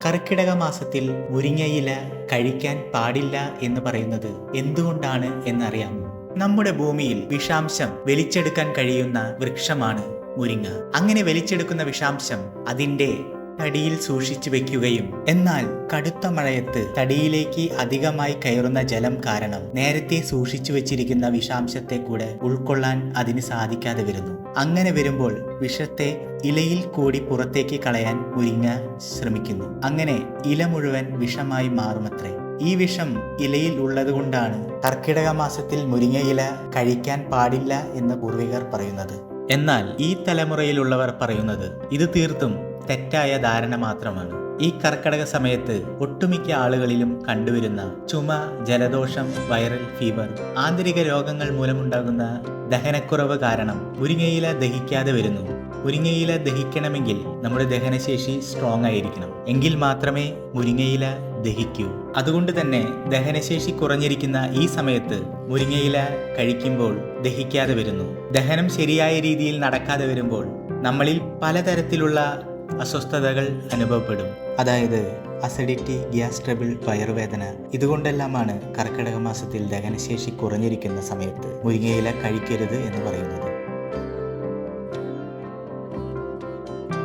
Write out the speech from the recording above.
കർക്കിടക മാസത്തിൽ മുരിങ്ങയില കഴിക്കാൻ പാടില്ല എന്ന് പറയുന്നത് എന്തുകൊണ്ടാണ് എന്നറിയാമോ നമ്മുടെ ഭൂമിയിൽ വിഷാംശം വലിച്ചെടുക്കാൻ കഴിയുന്ന വൃക്ഷമാണ് മുരിങ്ങ. അങ്ങനെ വലിച്ചെടുക്കുന്ന വിഷാംശം അതിന്റെ തടിയിൽ സൂക്ഷിച്ചു വെക്കുകയും എന്നാൽ കടുത്ത മഴയത്ത് തടിയിലേക്ക് അധികമായി കയറുന്ന ജലം കാരണം നേരത്തെ സൂക്ഷിച്ചു വെച്ചിരിക്കുന്ന വിഷാംശത്തെ കൂടെ ഉൾക്കൊള്ളാൻ അതിന് സാധിക്കാതെ വരുന്നു. അങ്ങനെ വരുമ്പോൾ വിഷത്തെ ഇലയിൽ കൂടി പുറത്തേക്ക് കളയാൻ മുരിങ്ങ ശ്രമിക്കുന്നു. അങ്ങനെ ഇല മുഴുവൻ വിഷമായി മാറുമത്രേ. ഈ വിഷം ഇലയിൽ ഉള്ളതുകൊണ്ടാണ് കർക്കിടക മാസത്തിൽ മുരിങ്ങയില കഴിക്കാൻ പാടില്ല എന്ന് പൂർവികർ പറയുന്നത്. എന്നാൽ ഈ തലമുറയിലുള്ളവർ പറയുന്നത് ഇത് തീർത്തും തെറ്റായ ധാരണ മാത്രമാണ്. ഈ കർക്കടക സമയത്ത് ഒട്ടുമിക്ക ആളുകളിലും കണ്ടുവരുന്ന ചുമ ജലദോഷം വൈറൽ ഫീവർ ആന്തരിക രോഗങ്ങൾ മൂലമുണ്ടാകുന്ന ദഹനക്കുറവ് കാരണം മുരിങ്ങയില ദഹിക്കാതെ വരുന്നു. മുരിങ്ങയില ദഹിക്കണമെങ്കിൽ നമ്മുടെ ദഹനശേഷി സ്ട്രോങ് ആയിരിക്കണം. എങ്കിൽ മാത്രമേ മുരിങ്ങയില ദഹിക്കൂ. അതുകൊണ്ട് തന്നെ ദഹനശേഷി കുറഞ്ഞിരിക്കുന്ന ഈ സമയത്ത് മുരിങ്ങയില കഴിക്കുമ്പോൾ ദഹിക്കാതെ വരുന്നു. ദഹനം ശരിയായ രീതിയിൽ നടക്കാതെ വരുമ്പോൾ നമ്മളിൽ പലതരത്തിലുള്ള അസ്വസ്ഥതകൾ അനുഭവപ്പെടും. അതായത് അസിഡിറ്റി ഗ്യാസ് ട്രബിൾ വയറുവേദന ഇതുകൊണ്ടെല്ലാമാണ് കർക്കിടക മാസത്തിൽ ദഹനശേഷി കുറഞ്ഞിരിക്കുന്ന സമയത്ത് മുരിങ്ങയില കഴിക്കരുത് എന്ന് പറയുന്നത്.